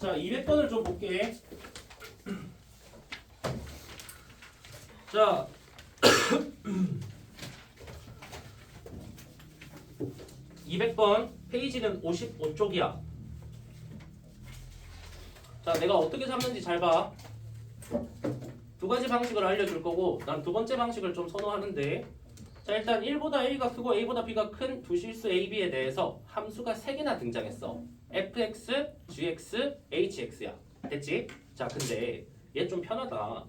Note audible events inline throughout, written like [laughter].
자, 200번을 좀 볼게. 자, [coughs] 200번 페이지는 55쪽이야. 자, 내가 어떻게 잡는지 잘 봐. 두 가지 방식을 알려줄 거고, 난 두 번째 방식을 좀 선호하는데, 자, 일단 1보다 A가 크고 A보다 B가 큰 두 실수 A, B에 대해서 함수가 3개나 등장했어. Fx, gx, hx야. 됐지? 자, 근데 얘 좀 편하다.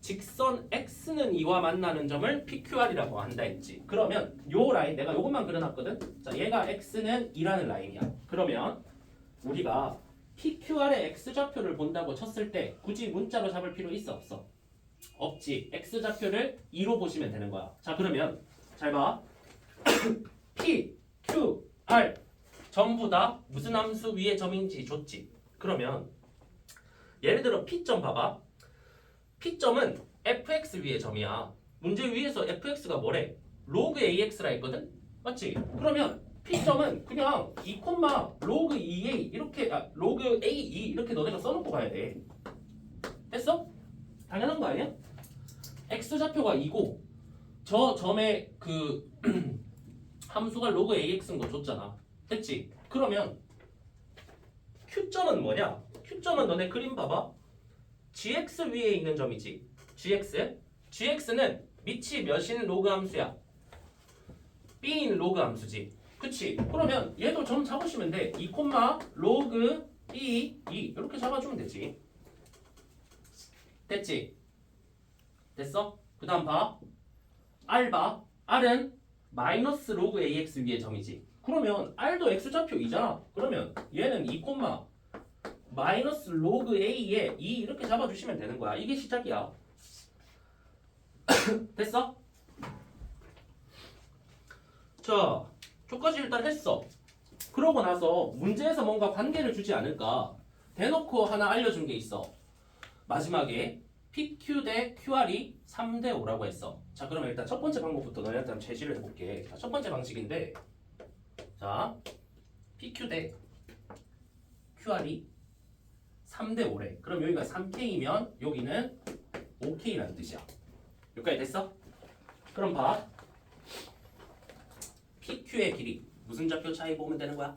직선 x는 2와 만나는 점을 PQR이라고 한다 했지. 그러면 요 라인 내가 요것만 그려놨거든. 자, 얘가 x는 2라는 라인이야. 그러면 우리가 PQR의 x 좌표를 본다고 쳤을 때 굳이 문자로 잡을 필요 있어 없어? 없지. x 좌표를 2로 보시면 되는 거야. 자, 그러면 잘 봐. [coughs] P, Q, R 전부 다 무슨 함수 위의 점인지 줬지. 그러면 예를 들어 P점 봐봐. P점은 fx 위의 점이야. 문제 위에서 fx가 뭐래? 로그 ax라 했거든? 맞지? 그러면 P점은 그냥 2, 로그 2a 이렇게 아, 로그 a 2 이렇게 너네가 써놓고 가야 돼. 됐어? 당연한 거 아니야? x 좌표가 2고 저 점의 그 [clears throat] 함수가 로그 ax인 거 줬잖아. 됐지? 그러면 Q점은 뭐냐? Q점은 너네 그림 봐봐. gx 위에 있는 점이지. gx. gx는 밑이 몇인 로그 함수야. b인 로그 함수지. 그치? 그러면 얘도 점 잡으시면 돼. 2, 로그 b 2 이렇게 잡아주면 되지. 됐지? 됐어? 그 다음 봐. r 봐. r은 마이너스 로그 ax 위의 점이지. 그러면 r도 x좌표 2잖아. 그러면 얘는 2, 마이너스 로그 a에 2 이렇게 잡아주시면 되는 거야. 이게 시작이야. [coughs] 됐어? 자, 저까지 일단 했어. 그러고 나서 문제에서 뭔가 관계를 주지 않을까? 대놓고 하나 알려준 게 있어. 마지막에 PQ 대 QR이 3대 5라고 했어. 자, 그러면 일단 첫 번째 방법부터 너희한테 한번 제시를 해볼게. 자, 첫 번째 방식인데, 자, PQ 대 QR이 3대 5래. 그럼 여기가 3K이면 여기는 5K라는 뜻이야. 여기까지 됐어? 그럼 봐. PQ의 길이 무슨 좌표 차이 보면 되는 거야?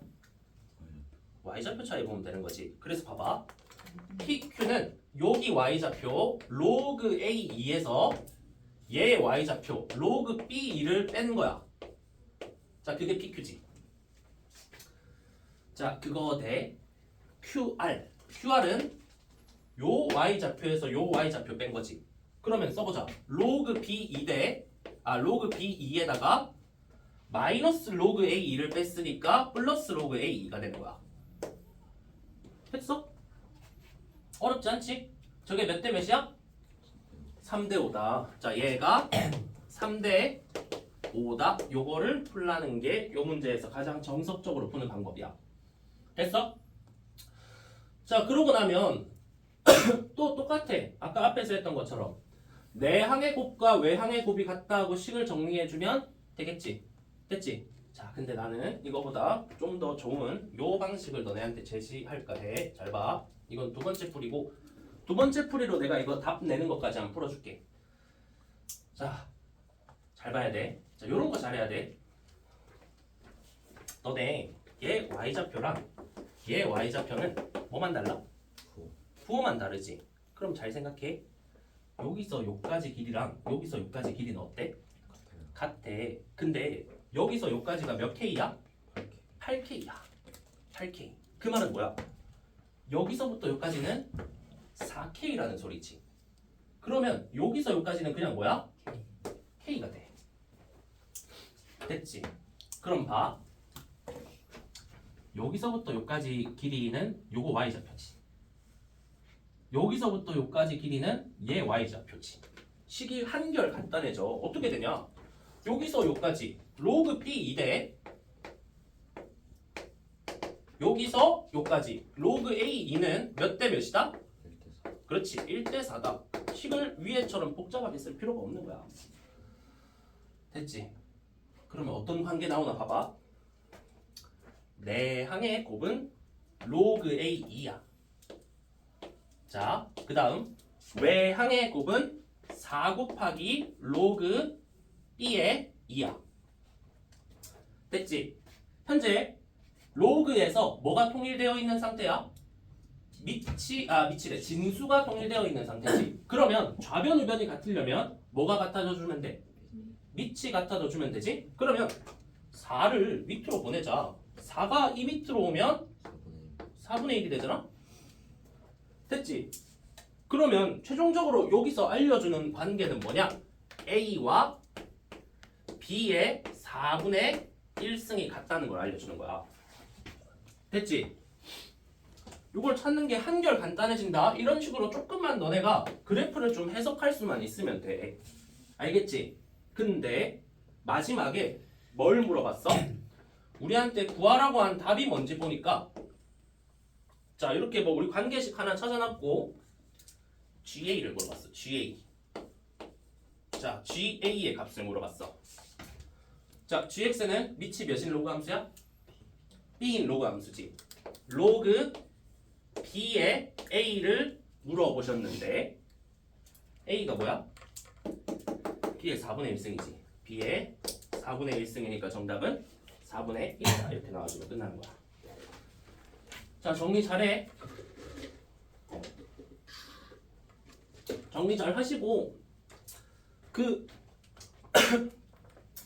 Y좌표 차이 보면 되는 거지. 그래서 봐봐. PQ는 여기 Y좌표 로그 A2에서 얘 Y좌표 로그 B2를 뺀 거야. 자, 그게 PQ지. 자, 그거 대 QR. QR은 요 y좌표에서 요 y좌표 뺀 거지. 그러면 써보자. 로그 B2 대, 아, 로그 B2에다가 마이너스 로그 A2를 뺐으니까 플러스 로그 A2가 되는 거야. 했어? 어렵지 않지? 저게 몇 대 몇이야? 3대 5다. 자, 얘가 [clears throat] 3대 5다. 요거를 풀라는 게 요 문제에서 가장 정석적으로 푸는 방법이야. 됐어? 자 그러고 나면 [clears throat] 또 똑같아. 아까 앞에서 했던 것처럼. 내항의 곱과 외항의 곱이 같다고 식을 정리해주면 되겠지? 됐지? 자 근데 나는 이거보다 좀 더 좋은 요 방식을 너네한테 제시할까 해 잘 봐. 이건 두 번째 풀이고 두 번째 풀이로 내가 이거 답 내는 것까지 한번 풀어줄게. 자 잘 봐야 돼 자 요런 거 잘해야 돼. 너네 얘 y좌표랑 얘 y좌표는 뭐만 달라? 부호만 다르지. 그럼 잘 생각해. 여기서 여기까지 길이랑 여기서 여기까지 길이는 어때? 같아. 근데 여기서 여기까지가 몇 K야? 8K야. 8K. 그 말은 뭐야? 여기서부터 여기까지는 4K라는 소리지. 그러면 여기서 여기까지는 그냥 뭐야? K가 돼. 됐지? 그럼 봐. 여기서부터 여기까지 길이는 요거 y좌표지. 여기서부터 여기까지 길이는 얘 y좌표지. 식이 한결 간단해져. 어떻게 되냐? 여기서 여기까지 로그 b 2대 여기서 여기까지 로그 a 2는 몇 대 몇이다? 그렇지 1대 4다. 식을 위에처럼 복잡하게 쓸 필요가 없는 거야. 됐지? 그러면 어떤 관계 나오나 봐봐. 내 항의 곱은 로그 A2야. 자, 그 다음 외 항의 곱은 4 곱하기 로그 b의 2야. 됐지? 현재 로그에서 뭐가 통일되어 있는 상태야? 밑이 아 밑이래 진수가 통일되어 있는 상태지. 그러면 좌변 우변이 같으려면 뭐가 같아져 주면 돼? 밑이 같아져 주면 되지. 그러면 4를 밑으로 보내자. 4가 이 밑으로 오면 4분의 1이 되잖아. 됐지? 그러면 최종적으로 여기서 알려주는 관계는 뭐냐? A와 B의 4분의 1승이 같다는 걸 알려주는 거야. 됐지? 이걸 찾는 게 한결 간단해진다. 이런 식으로 조금만 너네가 그래프를 좀 해석할 수만 있으면 돼. 알겠지? 근데 마지막에 뭘 물어봤어? 우리한테 구하라고 한 답이 뭔지 보니까 자 이렇게 뭐 우리 관계식 하나 찾아놨고 GA를 물어봤어. GA. 자 GA의 값을 물어봤어. 자 GX는 밑이 몇인 로그 함수야? B인 로그 함수지. 로그 B의 A를 물어보셨는데 A가 뭐야? B의 4분의 1승이지. B의 4분의 1승이니까 정답은 4분의 1이다. 이렇게 나와주면 끝나는 거야. 자 정리 잘해. 정리 잘 하시고 그 [coughs]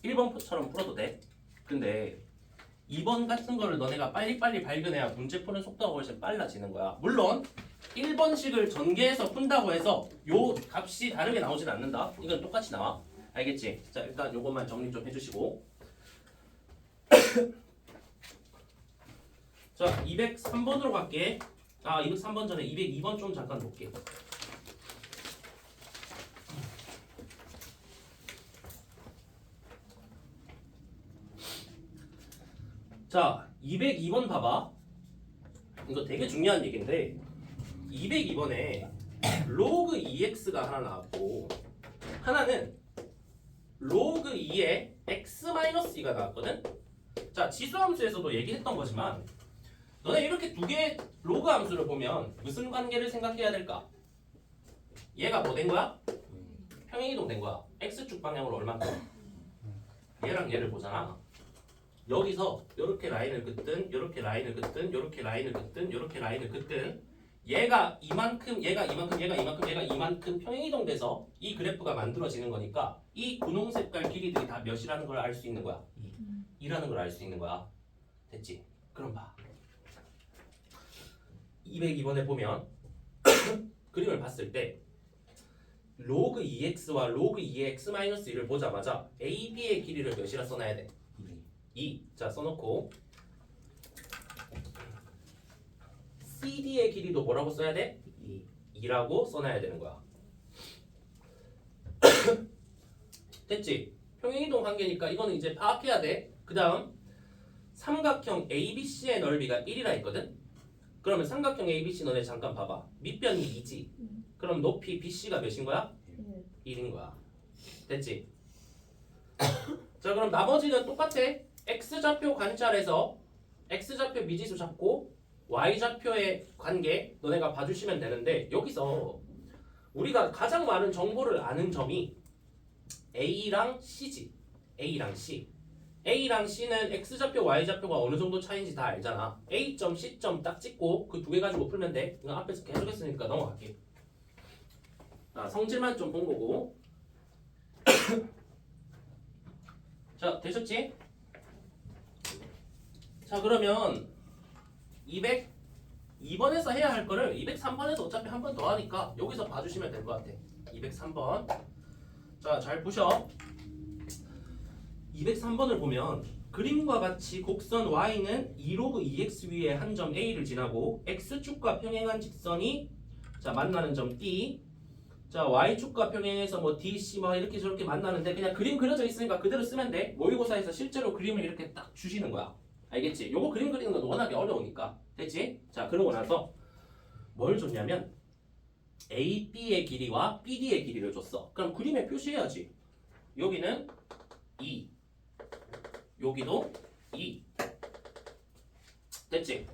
1번처럼 풀어도 돼. 근데 2번 같은 거를 너네가 빨리빨리 발견해야 문제 푸는 속도가 훨씬 빨라지는 거야. 물론 1번식을 전개해서 푼다고 해서 요 값이 다르게 나오진 않는다. 이건 똑같이 나와. 알겠지? 자 일단 요것만 정리 좀 해주시고 [laughs] 자 203번으로 갈게. 아 203번 전에 202번 좀 잠깐 볼게. 자, 202번 봐봐. 이거 되게 중요한 얘기인데 202번에 로그 2x가 하나 나왔고 하나는 로그 2의 x-2가 나왔거든. 자, 지수 함수에서도 얘기했던 거지만 너네 이렇게 두 개의 로그 함수를 보면 무슨 관계를 생각해야 될까? 얘가 뭐 된 거야? 평행이동 된 거야. x축 방향으로 얼마큼? 얘랑 얘를 보잖아. 여기서 이렇게 라인을 긋든 이렇게 라인을 긋든 이렇게 라인을 긋든 이렇게 라인을 긋든 얘가 이만큼 얘가 이만큼 얘가 이만큼 얘가 이만큼 평행이동돼서 이 그래프가 만들어지는 거니까 이 분홍 색깔 길이들이 다 몇이라는 걸 알 수 있는 거야 2, 라는 걸 알 수 있는 거야 됐지? 그럼 봐 202번에 보면 [coughs] 그림을 봤을 때 로그 2x와 로그 2의 x-1을 보자마자 AB의 길이를 몇이라 써놔야 돼? 2. 자, 써놓고 CD의 길이도 뭐라고 써야 돼? 2. 라고 써놔야 되는 거야. [coughs] 됐지? 평행이동 관계니까 이거는 이제 파악해야 돼. 그 다음 삼각형 ABC의 넓이가 1이라 했거든? 그러면 삼각형 ABC 너네 잠깐 봐봐. 밑변이 2지? 그럼 높이 BC가 몇인 거야? 1인 거야. 됐지? [coughs] 자 그럼 나머지는 똑같아. x좌표 관찰에서 x좌표 미지수 잡고 y좌표의 관계 너네가 봐주시면 되는데 여기서 우리가 가장 많은 정보를 아는 점이 a랑 c지. a랑 c. a랑 c는 x좌표, y좌표가 어느 정도 차이인지 다 알잖아. a점, c점 딱 찍고 그 두 개 가지고 풀면 돼. 이거 앞에서 계속 했으니까 넘어갈게. 자, 성질만 좀 본 거고. [coughs] 자, 되셨지? 자, 그러면 202번에서 해야 할 거를 203번에서 어차피 한 번 더 하니까 여기서 봐주시면 될 것 같아. 203번. 자, 잘 보셔. 203번을 보면 그림과 같이 곡선 y는 2로그 2x 위에 한 점 a를 지나고 x축과 평행한 직선이 자 만나는 점 D. 자 y축과 평행해서 뭐 DC 뭐 이렇게 저렇게 만나는데 그냥 그림 그려져 있으니까 그대로 쓰면 돼. 모의고사에서 실제로 그림을 이렇게 딱 주시는 거야. 알겠지? 요거 그림 그리는 건 워낙에 어려우니까. 됐지? 자 그러고 나서 뭘 줬냐면 AB의 길이와 BD의 길이를 줬어. 그럼 그림에 표시해야지. 여기는 2 여기도 2 됐지?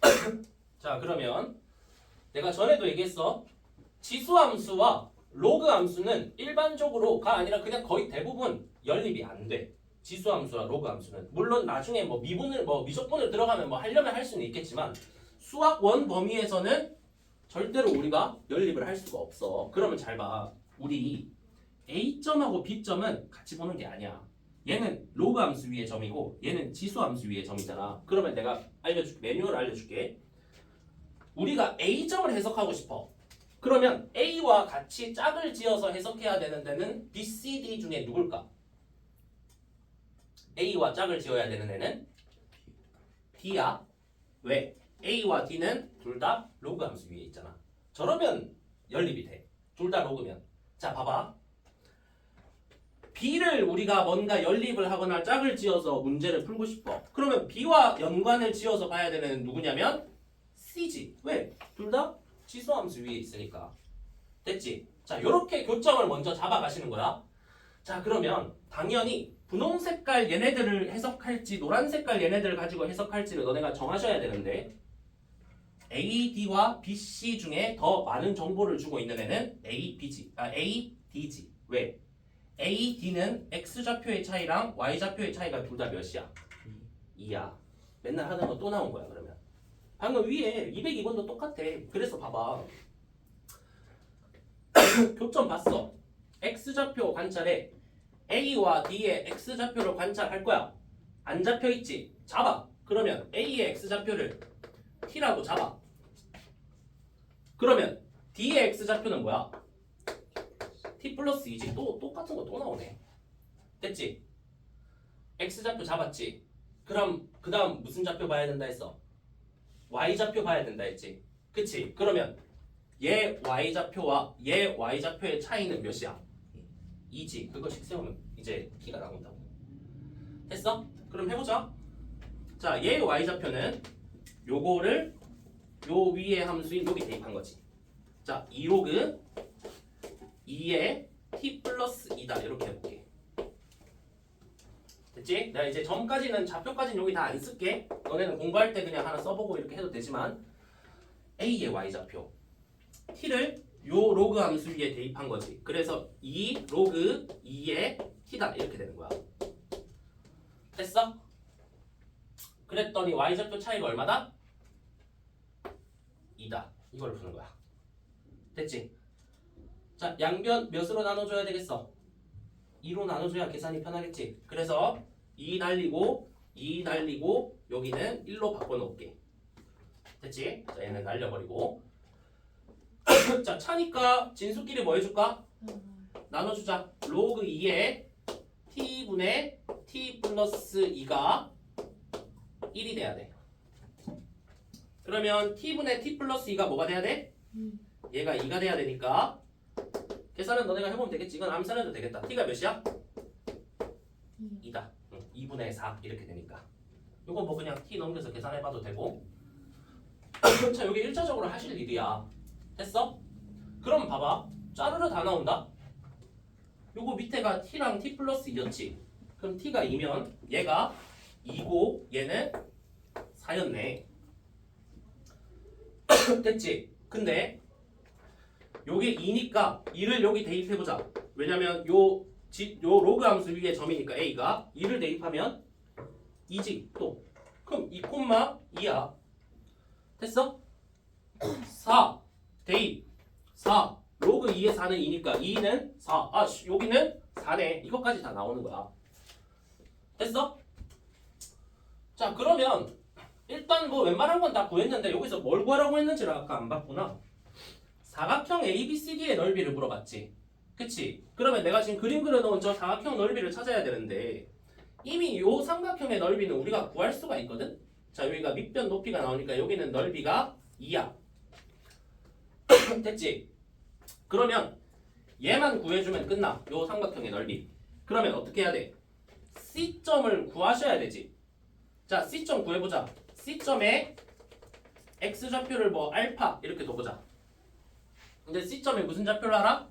[clears throat] 자 그러면 내가 전에도 얘기했어. 지수 함수와 로그 함수는 일반적으로가 아니라 그냥 거의 대부분 연립이 안 돼. 지수 함수와 로그 함수는 물론 나중에 뭐 미분을 뭐 미적분을 들어가면 뭐 하려면 할 수는 있겠지만 수학 원 범위에서는 절대로 우리가 연립을 할 수가 없어. 그러면 잘 봐. 우리 A점하고 B점은 같이 보는 게 아니야. 얘는 로그 함수 위의 점이고 얘는 지수 함수 위의 점이잖아. 그러면 내가 알려줄게. 매뉴얼 알려줄게. 우리가 A점을 해석하고 싶어. 그러면 A와 같이 짝을 지어서 해석해야 되는 데는 B, C, D 중에 누굴까? A와 짝을 지어야 되는 애는 D야. 왜? A와 D는 둘 다 로그 함수 위에 있잖아. 저러면 연립이 돼. 둘 다 로그면. 자, 봐봐. B를 우리가 뭔가 연립을 하거나 짝을 지어서 문제를 풀고 싶어. 그러면 B와 연관을 지어서 봐야 되는 누구냐면 C지. 왜? 둘 다 지수함수 위에 있으니까. 됐지? 자, 요렇게 교점을 먼저 잡아가시는 거야. 자, 그러면 당연히 분홍 색깔 얘네들을 해석할지 노란 색깔 얘네들을 가지고 해석할지를 너네가 정하셔야 되는데 A, D와 B, C 중에 더 많은 정보를 주고 있는 애는 A, B지. 아, A, D지. 왜? A, D는 X 좌표의 차이랑 Y 좌표의 차이가 둘 다 몇이야? 2야. 맨날 하는 거 또 나온 거야, 그러면. 방금 위에 202번도 똑같아. 그래서 봐봐. [coughs] 교점 봤어. X좌표 관찰에 A와 D의 X좌표를 관찰할 거야. 안 잡혀 있지? 잡아. 그러면 A의 X좌표를 T라고 잡아. 그러면 D의 X좌표는 뭐야? 플러스 2지. 또 똑같은 거 또 나오네. 됐지? X좌표 잡았지? 그럼 그 다음 무슨 좌표 봐야 된다 했어? Y좌표 봐야 된다 했지? 그치? 그러면 얘 Y좌표와 얘 Y좌표의 차이는 몇이야? 2지. 그거씩 세우면 이제 T가 나온다고. 됐어? 그럼 해보자. 자, 얘 Y좌표는 요거를 요 위에 함수인 여기 대입한 거지. 자, 2로그 2에 T 플러스 2다. 이렇게 해볼게. 됐지? 내가 이제 점까지는 좌표까지는 여기 다 안 쓸게. 너네는 공부할 때 그냥 하나 써보고 이렇게 해도 되지만 A의 Y좌표 T를 요 로그 함수 위에 대입한 거지. 그래서 2 로그 2의 T다 이렇게 되는 거야. 됐어? 그랬더니 Y좌표 차이가 얼마다? 2다. 이걸 푸는 거야. 됐지? 자, 양변 몇으로 나눠줘야 되겠어? 2로 나눠줘야 계산이 편하겠지? 그래서 2 날리고 2 날리고 여기는 1로 바꿔놓을게. 됐지? 자, 얘는 날려버리고 [clears throat] 자, 차니까 진수끼리 뭐 해줄까? 나눠주자. 로그 2에 t분의 t 플러스 2가 1이 돼야 돼. 그러면 t분의 t 플러스 2가 뭐가 돼야 돼? 얘가 2가 돼야 되니까 계산은 너네가 해보면 되겠지. 이건 암산해도 되겠다. t가 몇이야? 2다. 응, 2분의 4 이렇게 되니까. 요거 뭐 그냥 t 넘겨서 계산해봐도 되고. [coughs] 자, 여기 1차적으로 하실 일이야. 됐어? 그럼 봐봐. 짜르르 다 나온다. 요거 밑에가 t랑 t 플러스 2였지. 그럼 t가 2면 얘가 2고 얘는 4였네. [coughs] 됐지? 근데 요게 2니까 2를 여기 대입해보자. 왜냐면 요, 지, 요 로그 함수 위에 점이니까 a가 2를 대입하면 2지 또. 그럼 2, 2야. 됐어? 4 대입 4 로그 2에 4는 2니까 2는 4. 아 씨, 여기는 4네. 이것까지 다 나오는 거야. 됐어? 자 그러면 일단 뭐 웬만한 건 다 구했는데 여기서 뭘 구하라고 했는지를 아까 안 봤구나. 사각형 ABCD의 넓이를 물어봤지. 그치? 그러면 내가 지금 그림 그려놓은 저 사각형 넓이를 찾아야 되는데 이미 요 삼각형의 넓이는 우리가 구할 수가 있거든? 자 여기가 밑변 높이가 나오니까 여기는 넓이가 2야. [clears throat] 됐지? 그러면 얘만 구해주면 끝나. 요 삼각형의 넓이. 그러면 어떻게 해야 돼? C점을 구하셔야 되지. 자, C점 구해보자. C점에 X좌표를 뭐 알파 이렇게 둬보자. 근데 C점에 무슨 좌표를 알아?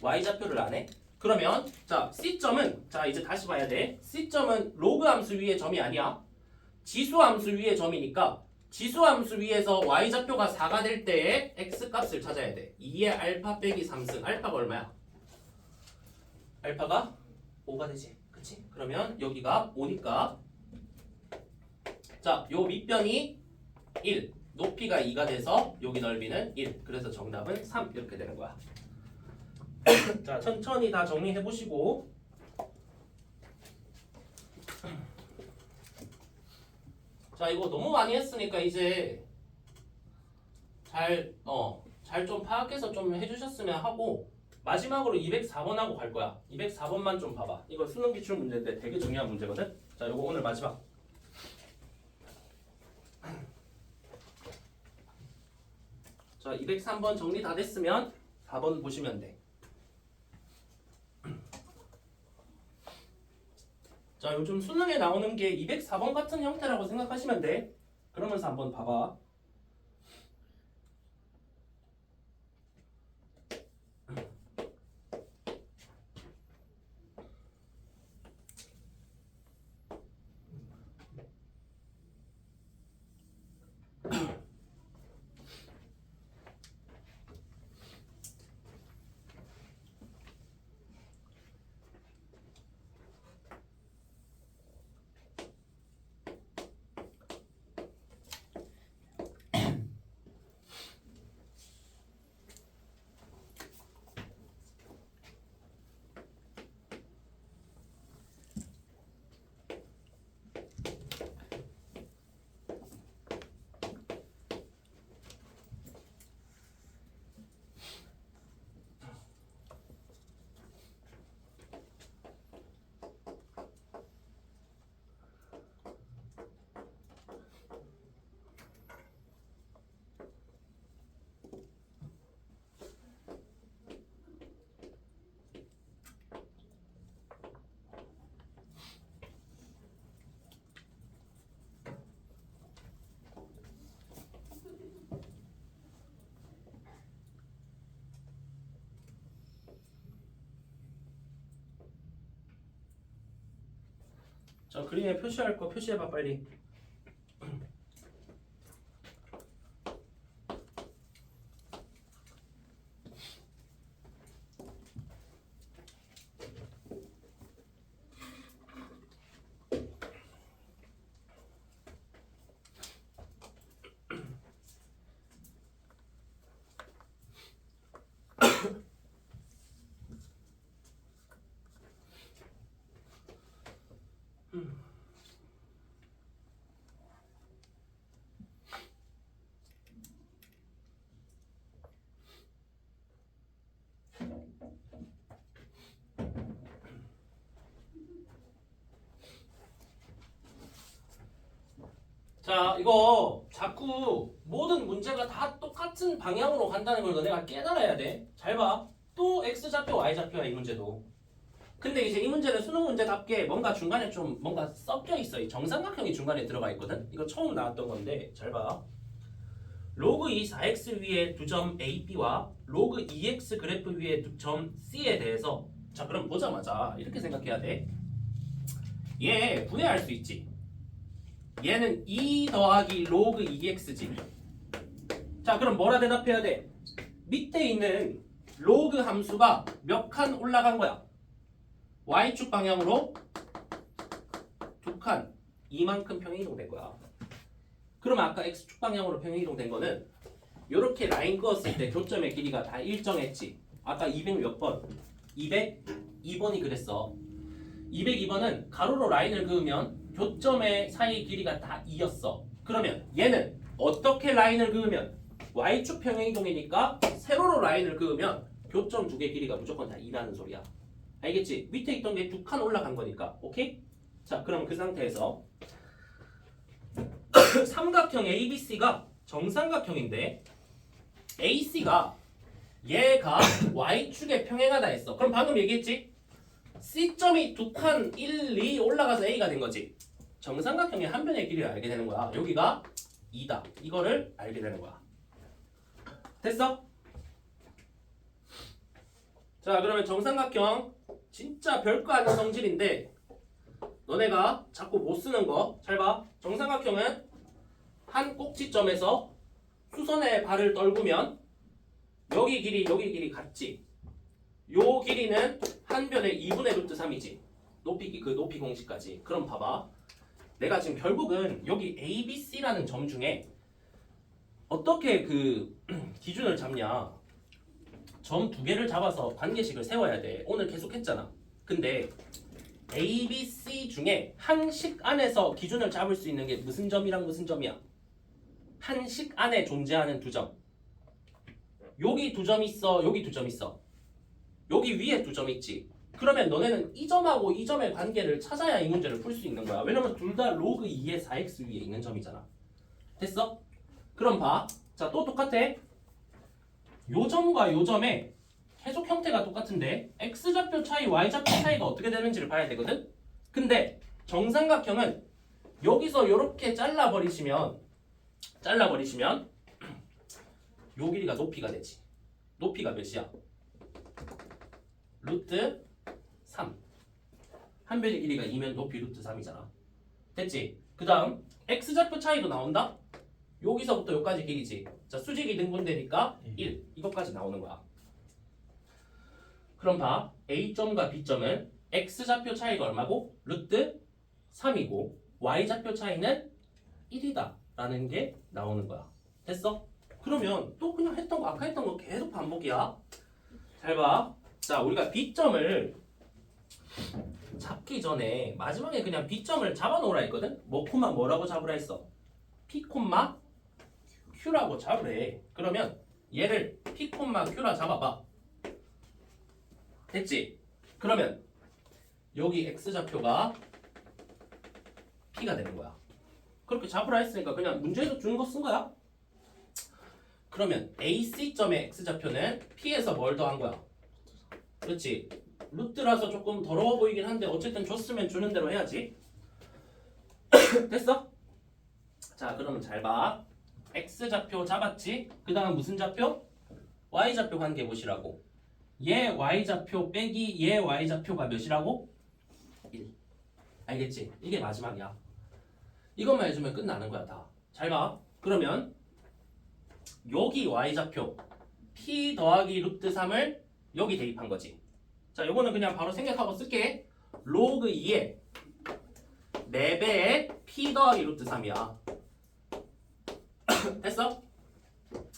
Y좌표를 안 해? 그러면 자 C점은 자 이제 다시 봐야 돼. C점은 로그 함수 위의 점이 아니야. 지수 함수 위의 점이니까 지수 함수 위에서 y좌표가 4가 될 때의 x값을 찾아야 돼 2의 알파 빼기 3승 알파가 얼마야? 알파가 5가 되지 그치? 그러면 여기가 5니까 자, 요 밑변이 1 높이가 2가 돼서 여기 넓이는 1 그래서 정답은 3 이렇게 되는 거야. [coughs] 자 천천히 다 정리해 보시고. 자 이거 너무 많이 했으니까 이제 잘 어 잘 좀 파악해서 좀 해주셨으면 하고 마지막으로 204번 하고 갈 거야. 204번만 좀 봐봐. 이거 수능 기출 문제인데 되게 중요한 문제거든? 자 이거 오늘 마지막 자 203번 정리 다 됐으면 4번 보시면 돼 자, 요즘 수능에 나오는 게 204번 같은 형태라고 생각하시면 돼. 그러면서 한번 봐봐. 자, 그림에 표시할 거 표시해봐 빨리. 자, 이거 자꾸 모든 문제가 다 똑같은 방향으로 간다는 걸 너네가 깨달아야 돼. 잘 봐. 또 X좌표, Y좌표야, 이 문제도. 근데 이제 이 문제는 수능 문제답게 뭔가 중간에 좀 뭔가 섞여 있어. 이 정삼각형이 중간에 들어가 있거든. 이거 처음 나왔던 건데, 잘 봐. 로그 2 4x 위에 두 점 AB와 로그 2x 그래프 위에 두 점 C에 대해서 자, 그럼 보자마자 이렇게 생각해야 돼. 얘 분해할 수 있지. 얘는 2 더하기 로그 2x지. 자, 그럼 뭐라 대답해야 돼? 밑에 있는 로그 함수가 몇 칸 올라간 거야? y축 방향으로 두 칸, 이만큼 평행 이동된 거야. 그럼 아까 x축 방향으로 평행 이동된 거는 이렇게 라인 그었을 때 교점의 길이가 다 일정했지. 아까 200 몇 번? 202번이 그랬어. 202번은 가로로 라인을 그으면 교점의 사이 길이가 다 2였어. 그러면 얘는 어떻게 라인을 그으면 y축 평행 이동이니까 세로로 라인을 그으면 교점 두 개 길이가 무조건 다 2라는 소리야. 알겠지? 밑에 있던 게 두 칸 올라간 거니까. 오케이? 자, 그럼 그 상태에서 [coughs] 삼각형 ABC가 정삼각형인데 AC가 얘가 y축에 평행하다 했어. 그럼 방금 얘기했지? C점이 두 칸 1, 2 올라가서 A가 된 거지. 정삼각형의 한 변의 길이를 알게 되는 거야. 여기가 2다. 이거를 알게 되는 거야. 됐어? 자, 그러면 정삼각형 진짜 별거 아닌 성질인데 너네가 자꾸 못 쓰는 거 잘 봐. 정삼각형은 한 꼭지점에서 수선의 발을 떨구면 여기 길이 여기 길이 같지. 요 길이는 한 변의 2분의 루트 3이지. 높이 그 높이 공식까지. 그럼 봐봐. 내가 지금 결국은 여기 A, B, C라는 점 중에 어떻게 그 [clears throat] 기준을 잡냐? 점 두 개를 잡아서 관계식을 세워야 돼. 오늘 계속 했잖아. 근데 A, B, C 중에 한 식 안에서 기준을 잡을 수 있는 게 무슨 점이랑 무슨 점이야? 한 식 안에 존재하는 두 점. 여기 두 점 있어. 여기 두 점 있어. 여기 위에 두 점 있지. 그러면 너네는 이 점하고 이 점의 관계를 찾아야 이 문제를 풀 수 있는 거야. 왜냐면 둘 다 로그 2의 4x 위에 있는 점이잖아. 됐어? 그럼 봐. 자, 또 똑같아. 요 점과 요 점의 계속 형태가 똑같은데 x좌표 차이, y좌표 차이가 어떻게 되는지를 봐야 되거든? 근데 정삼각형은 여기서 이렇게 잘라버리시면 잘라버리시면 [clears throat] 요 길이가 높이가 되지. 높이가 몇이야? 루트 3. 한 변의 길이가 2면 높이 루트 3이잖아. 됐지? 그 다음 x좌표 차이도 나온다? 여기서부터 여기까지 길이지. 자, 수직이 등분되니까 1. 이것까지 나오는 거야. 그럼 봐. A점과 B점은 X좌표 차이가 얼마고? 루트 3이고 Y좌표 차이는 1이다 라는 게 나오는 거야. 됐어? 그러면 또 그냥 했던 거 아까 했던 거 계속 반복이야. 잘 봐. 자, 우리가 B점을 잡기 전에 마지막에 그냥 B점을 잡아놓으라 했거든? 뭐 콤마 뭐라고 잡으라 했어? P 콤마 Q라고 잡으래. 그러면 얘를 P 콤마 Q라 잡아봐. 됐지? 그러면 여기 X좌표가 P가 되는 거야. 그렇게 잡으라 했으니까 그냥 문제에서 주는 거 쓴 거야. 그러면 AC점의 X좌표는 P에서 뭘 더한 거야? 그렇지. 루트라서 조금 더러워 보이긴 한데 어쨌든 줬으면 주는 대로 해야지. [coughs] 됐어? 자, 그러면 잘 봐. X좌표 잡았지? 그 다음 무슨 좌표? Y좌표 관계 보시라고. 얘 Y좌표 빼기 얘 Y좌표가 몇이라고? 1. 알겠지? 이게 마지막이야. 이것만 해주면 끝나는 거야, 다. 잘 봐. 그러면 여기 Y좌표 P 더하기 루트 3을 여기 대입한 거지. 자, 요거는 그냥 바로 생각하고 쓸게. 로그 2에 4배의 P 더하기 루트 3이야. 됐어?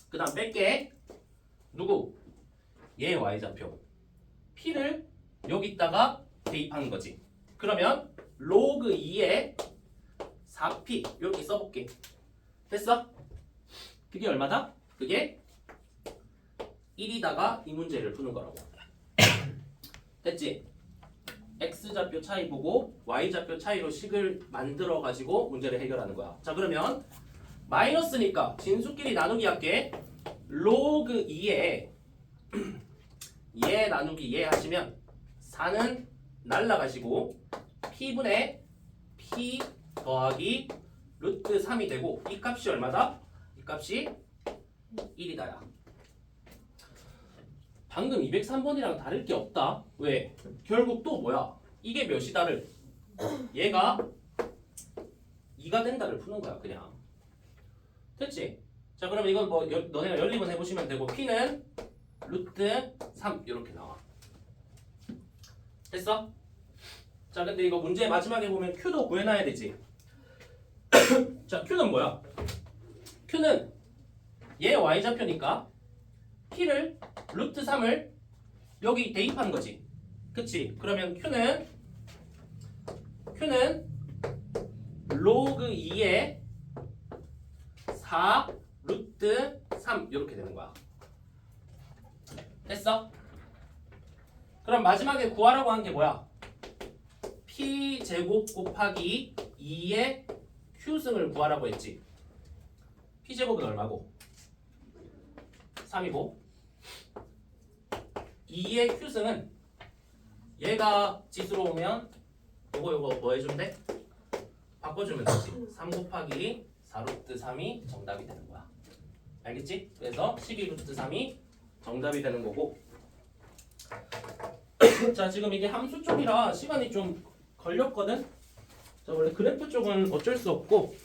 그 다음 뺄게. 누구? 얘 Y좌표. P를 여기다가 대입하는 거지. 그러면 로그 2에 4P 이렇게 써볼게. 됐어? 그게 얼마다? 그게 1이다가 이 문제를 푸는 거라고. 됐지? X좌표 차이 보고 Y좌표 차이로 식을 만들어 가지고 문제를 해결하는 거야. 자 그러면 마이너스니까 진수끼리 나누기 할게. 로그 2에 [clears throat] 얘 나누기 얘 하시면 4는 날라가시고 P분의 P 더하기 루트 3이 되고 이 값이 얼마다? 이 값이 1이다야. 방금 203번이랑 다를 게 없다. 왜? 결국 또 뭐야? 이게 몇이다를 얘가 2가 된다를 푸는 거야 그냥. 됐지? 자 그러면 이건 뭐 여- 너네가 연립은 해보시면 되고 P는 루트 3 이렇게 나와. 됐어? 자 근데 이거 문제 마지막에 보면 Q도 구해놔야 되지. [clears throat] 자 Q는 뭐야? Q는 얘 Y좌표니까 P를 루트 3을 여기 대입한 거지. 그치? 그러면 Q는 Q는 로그 2에 4 루트 3 이렇게 되는 거야. 됐어? 그럼 마지막에 구하라고 한 게 뭐야? P 제곱 곱하기 2의 Q승을 구하라고 했지. P 제곱은 얼마고? 3이고 2의 Q승은 얘가 지수로 오면 요거 요거 뭐 해주면 돼? 바꿔주면 되지. 3 곱하기 4루트 3이 정답이 되는 거야. 알겠지? 그래서 12루트 3이 정답이 되는 거고. [coughs] 자 지금 이게 함수 쪽이라 시간이 좀 걸렸거든? 자 원래 그래프 쪽은 어쩔 수 없고